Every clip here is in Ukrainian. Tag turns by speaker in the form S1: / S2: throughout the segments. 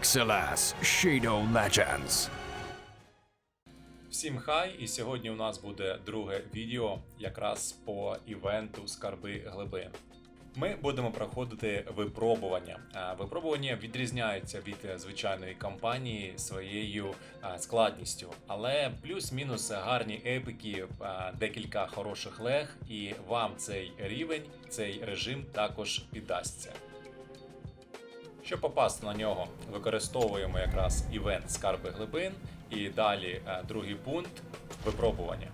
S1: XLS Shadow Legends.
S2: Всім хай! І сьогодні у нас буде друге відео якраз по івенту Скарби Глиби. Ми будемо проходити випробування. Випробування відрізняється від звичайної кампанії своєю складністю, але плюс-мінус гарні епіки, декілька хороших лег, і вам цей рівень, цей режим також піддасться. Щоб попасти на нього, використовуємо якраз івент скарби глибин і далі е, другий пункт випробування.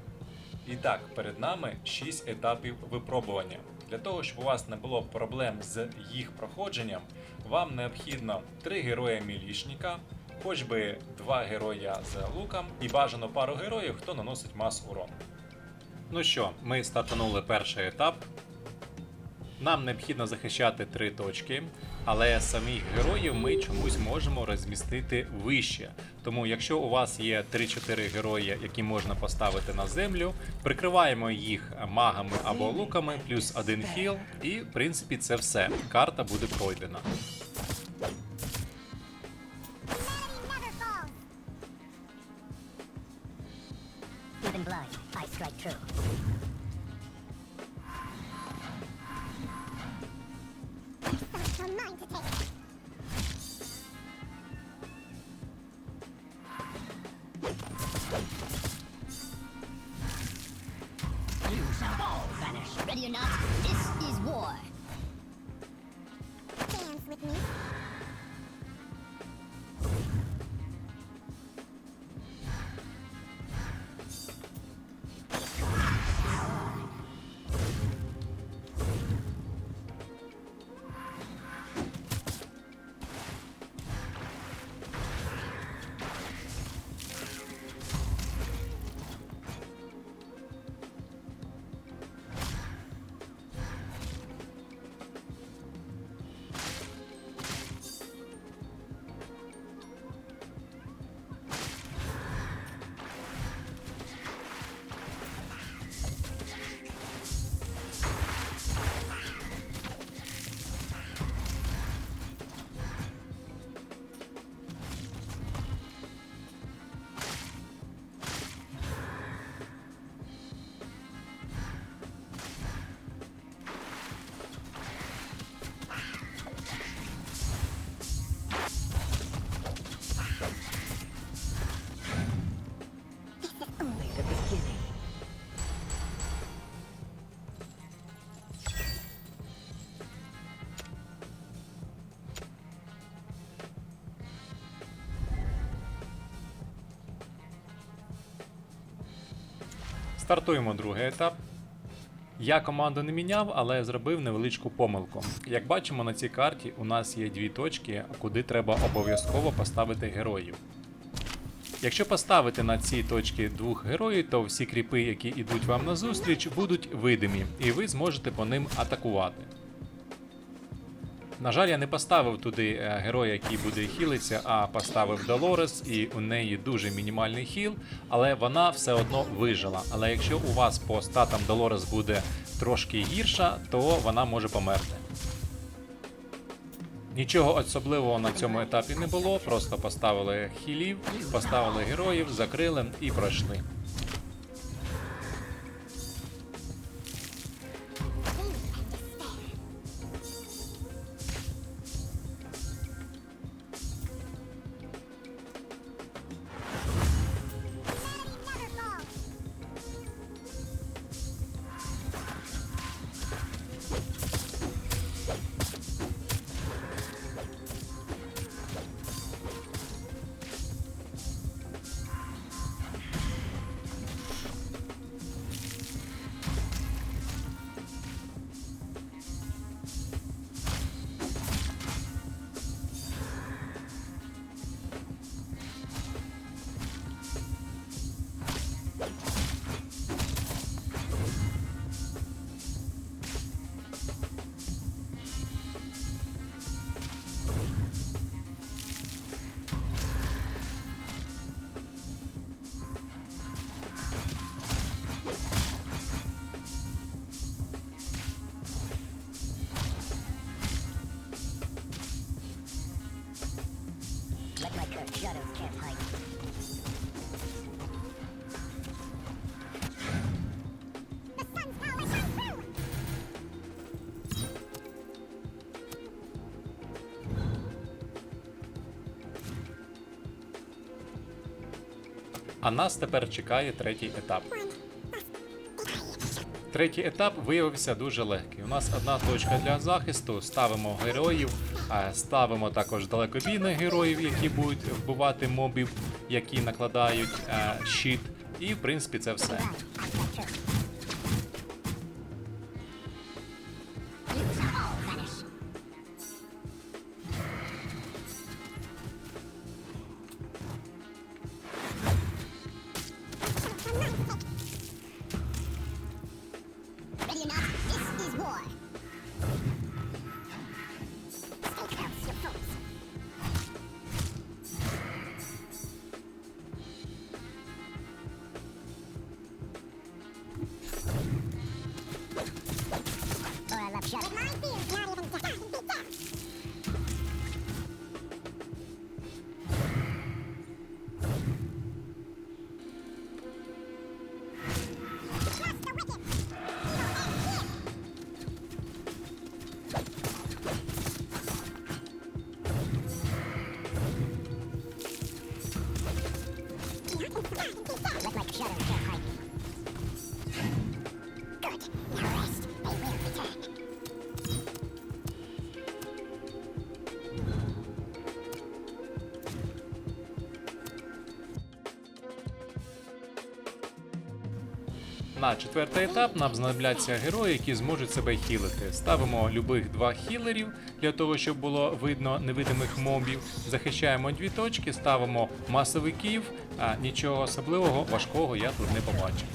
S2: І так, перед нами 6 етапів випробування. Для того, щоб у вас не було проблем з їх проходженням, вам необхідно 3 героя мілішника, хоч би 2 героя з луком і бажано пару героїв, хто наносить мас урону. Ну що, ми стартанули перший етап. Нам необхідно захищати три точки, але самих героїв ми чомусь можемо розмістити вище. Тому, якщо у вас є 3-4 герої, які можна поставити на землю, прикриваємо їх магами або луками, плюс один хіл, і в принципі це все. Карта буде пройдена. Стартуємо другий етап. Я команду не міняв, але зробив невеличку помилку. Як бачимо на цій карті, у нас є дві точки, куди треба обов'язково поставити героїв. Якщо поставити на ці точки двох героїв, то всі кріпи, які йдуть вам назустріч, будуть видимі, і ви зможете по ним атакувати. На жаль, я не поставив туди е, героя, який буде хілитися, а поставив Долорес, і у неї дуже мінімальний хіл, але вона все одно вижила. Але якщо у вас по статам Долорес буде трошки гірша, то вона може померти. Нічого особливого на цьому етапі не було, просто поставили хілів, поставили героїв, закрили і пройшли. А нас тепер чекає третій етап. Третій етап виявився дуже легкий. У нас одна точка для захисту. Ставимо героїв, ставимо також далекобійних героїв, які будуть вбивати мобів, які накладають е, щит. І в принципі це все.
S3: It my be not even
S2: На четвертий етап нам знадобляться герої, які зможуть себе хілити. Ставимо любих два хілерів для того, щоб було видно невидимих мобів. Захищаємо дві точки, ставимо масовиків. А нічого особливого важкого я тут не побачив.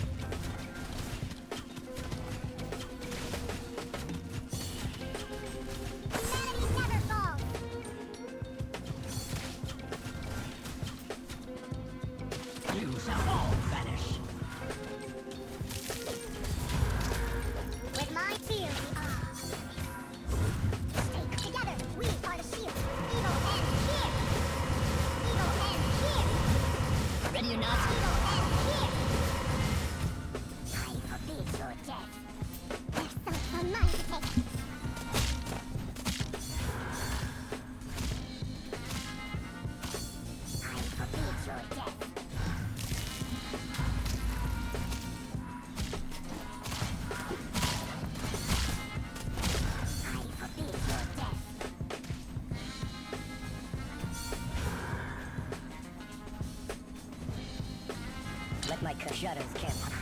S3: Like the shadows can't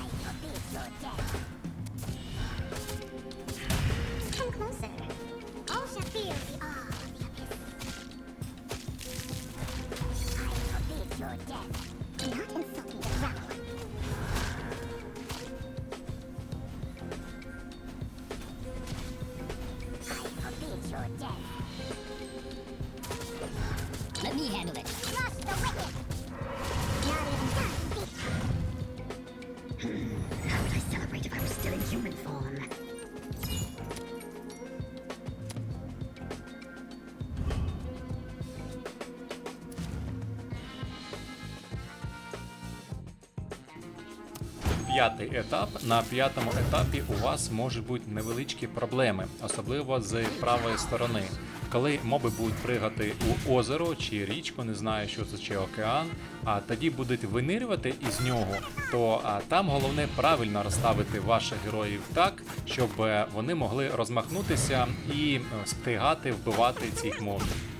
S2: П'ятий етап. На п'ятому етапі у вас можуть бути невеличкі проблеми, особливо з правої сторони. Коли моби будуть пригати у озеро чи річку, не знаю, що це чи океан, а тоді будуть винирювати із нього, то а, там головне правильно розставити ваших героїв так, щоб е, вони могли розмахнутися і е, встигати вбивати цих мобів.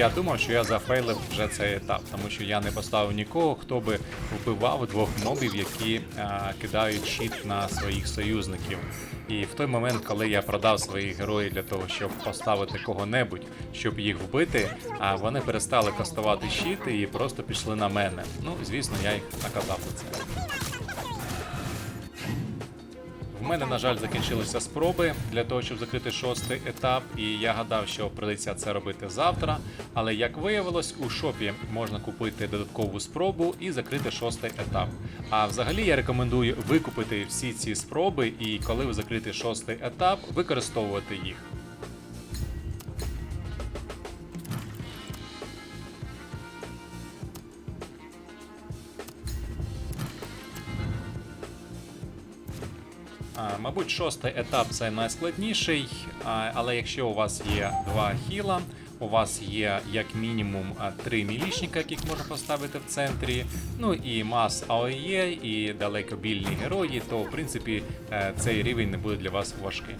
S2: Я думав, що я зафейлив вже цей етап, тому що я не поставив нікого, хто би вбивав двох мобів, які а, кидають щит на своїх союзників. І в той момент, коли я продав своїх героїв для того, щоб поставити кого-небудь, щоб їх вбити, а вони перестали кастувати щити і просто пішли на мене. Ну, звісно, я їх наказав за це. Мене, на жаль, закінчилися спроби для того, щоб закрити шостий етап, і я гадав, що прийдеться це робити завтра. Але як виявилось, у шопі можна купити додаткову спробу і закрити шостий етап. А взагалі я рекомендую викупити всі ці спроби, і коли ви закрите шостий етап, використовувати їх. Мабуть, шостий етап це найскладніший, але якщо у вас є два хіла, у вас є як мінімум три мілічника, яких можна поставити в центрі, ну і мас АОЄ, і далекобільні герої, то в принципі е, цей рівень не буде для вас важким.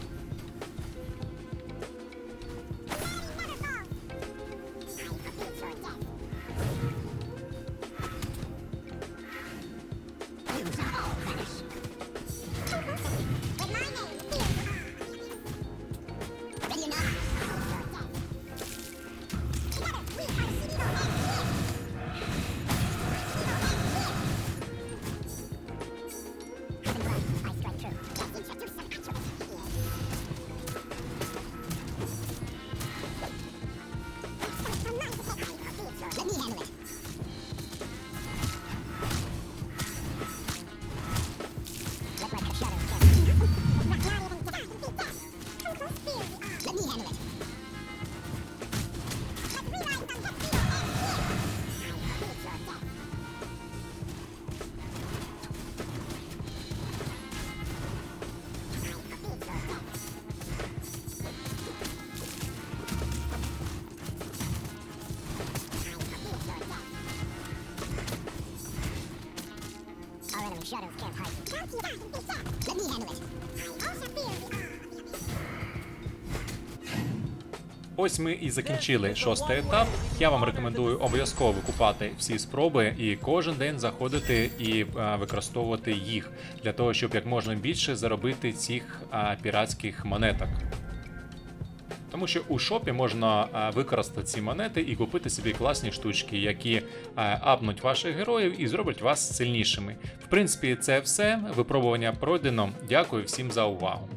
S2: Ось ми і закінчили шостий етап. Я вам рекомендую обов'язково викупати всі спроби і кожен день заходити і е, використовувати їх для того, щоб як можна більше заробити цих е, піратських монеток. Тому що у шопі можна е, використати ці монети і купити собі класні штучки, які е, апнуть ваших героїв і зроблять вас сильнішими. В принципі, це все. Випробування пройдено. Дякую всім за увагу.